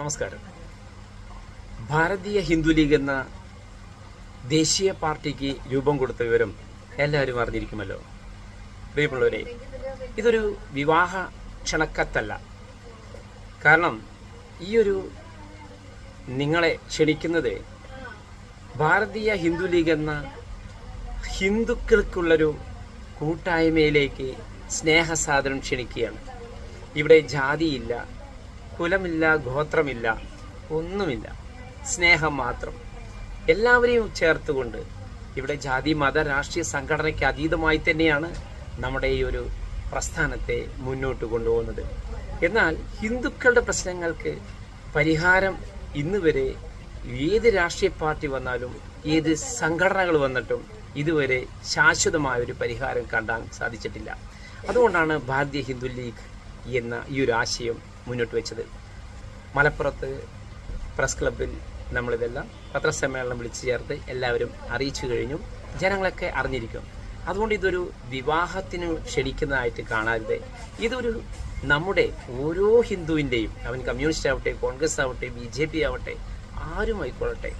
നമസ്കാരം. ഭാരതീയ ഹിന്ദു ലീഗ് എന്ന ദേശീയ പാർട്ടിക്ക് രൂപം കൊടുത്ത വിവരം എല്ലാവരും അറിഞ്ഞിരിക്കുമല്ലോ. പ്രിയമുള്ളവരെ ഇതൊരു വിവാഹ ക്ഷണക്കത്തല്ല. കാരണം ഈ ഒരു നിങ്ങളെ ക്ഷണിക്കുന്നത് ഭാരതീയ ഹിന്ദു ലീഗ് എന്ന ഹിന്ദുക്കൾക്കുള്ളൊരു കൂട്ടായ്മയിലേക്ക് സ്നേഹസാധനം ക്ഷണിക്കുകയാണ്. ഇവിടെ ജാതിയില്ല കുലമില്ല ഗോത്രമില്ല ഒന്നുമില്ല. സ്നേഹം മാത്രം. എല്ലാവരെയും ചേർത്തുകൊണ്ട് ഇവിടെ ജാതി മത രാഷ്ട്രീയ സംഘടനയ്ക്ക് അതീതമായി തന്നെയാണ് നമ്മുടെ ഈ ഒരു പ്രസ്ഥാനത്തെ മുന്നോട്ട് കൊണ്ടുപോകുന്നത്. എന്നാൽ ഹിന്ദുക്കളുടെ പ്രശ്നങ്ങൾക്ക് പരിഹാരം ഇന്ന് വരെ ഏത് രാഷ്ട്രീയ പാർട്ടി വന്നാലും ഏത് സംഘടനകൾ വന്നിട്ടും ഇതുവരെ ശാശ്വതമായ ഒരു പരിഹാരം കണ്ടാൻ സാധിച്ചിട്ടില്ല. അതുകൊണ്ടാണ് ഭാരതീയ ഹിന്ദു ലീഗ് എന്ന ഈ ഒരു ആശയം മുന്നോട്ട് വെച്ചത്. മലപ്പുറത്ത് പ്രസ് ക്ലബിൽ നമ്മളിതെല്ലാം പത്രസമ്മേളനം വിളിച്ചു ചേർത്ത് എല്ലാവരും അറിയിച്ചു കഴിഞ്ഞു. ജനങ്ങളൊക്കെ അറിഞ്ഞിരിക്കും. അതുകൊണ്ട് ഇതൊരു വിവാഹത്തിന് ക്ഷണിക്കുന്നതായിട്ട് കാണാതെ ഇതൊരു നമ്മുടെ ഓരോ ഹിന്ദുവിന്റെയും അവൻ കമ്മ്യൂണിസ്റ്റ് ആവട്ടെ കോൺഗ്രസ് ആവട്ടെ ബി ജെ പി ആവട്ടെ ആരും ആയിക്കൊള്ളട്ടെ.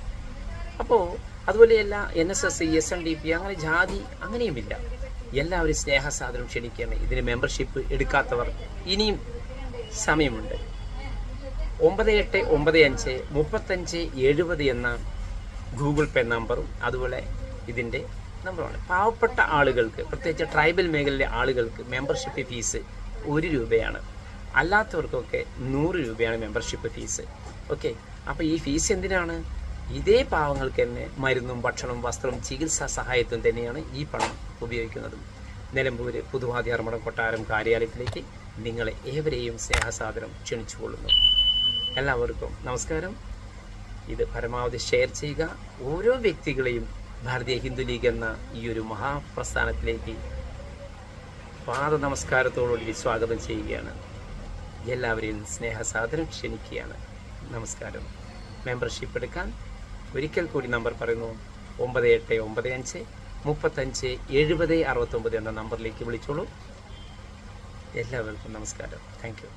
അപ്പോൾ അതുപോലെയല്ല N S S S N D P അങ്ങനെ ജാതി അങ്ങനെയുമില്ല. എല്ലാവരും സ്നേഹസാധനം ക്ഷണിക്കുകയാണ്. ഇതിന് മെമ്പർഷിപ്പ് എടുക്കാത്തവർ ഇനിയും സമയമുണ്ട്. ഒമ്പത് എട്ട് ഒമ്പത് അഞ്ച് മുപ്പത്തഞ്ച് എഴുപത് എന്ന ഗൂഗിൾ പേ നമ്പറും അതുപോലെ ഇതിന്റെ നമ്പറുമാണ്. പാവപ്പെട്ട ആളുകൾക്ക് പ്രത്യേകിച്ച് ട്രൈബൽ മേഖലയിലെ ആളുകൾക്ക് മെമ്പർഷിപ്പ് ഫീസ് ഒരു രൂപയാണ്. അല്ലാത്തവർക്കൊക്കെ നൂറ് രൂപയാണ് മെമ്പർഷിപ്പ് ഫീസ് ഓക്കെ അപ്പോൾ ഈ ഫീസ് എന്തിനാണ്? ഇതേ പാവങ്ങൾക്ക് തന്നെ മരുന്നും ഭക്ഷണവും വസ്ത്രവും ചികിത്സാ സഹായത്തും തന്നെയാണ് ഈ പണം ഉപയോഗിക്കുന്നത്. നിലമ്പൂര് പുതുവാതി അർമ്മടം കൊട്ടാരം കാര്യാലയത്തിലേക്ക് നിങ്ങളെ ഏവരെയും സ്നേഹസാഗരം ക്ഷണിച്ചുകൊള്ളുന്നു. എല്ലാവർക്കും നമസ്കാരം. ഇത് പരമാവധി ഷെയർ ചെയ്യുക. ഓരോ വ്യക്തികളെയും ഭാരതീയ ഹിന്ദു ലീഗ് എന്ന ഈ ഒരു മഹാപ്രസ്ഥാനത്തിലേക്ക് പാദ നമസ്കാരത്തോടുകൂടി സ്വാഗതം ചെയ്യുകയാണ്. എല്ലാവരെയും സ്നേഹസാദരം ക്ഷണിക്കുകയാണ്. നമസ്കാരം. മെമ്പർഷിപ്പ് എടുക്കാൻ ഒരിക്കൽ കൂടി നമ്പർ പറയുന്നു. ഒമ്പത് എട്ട് ഒമ്പത് അഞ്ച് മുപ്പത്തഞ്ച് എഴുപത് അറുപത്തൊമ്പത് എന്ന നമ്പറിലേക്ക് വിളിച്ചോളൂ. എല്ലാവർക്കും നമസ്കാരം. Thank you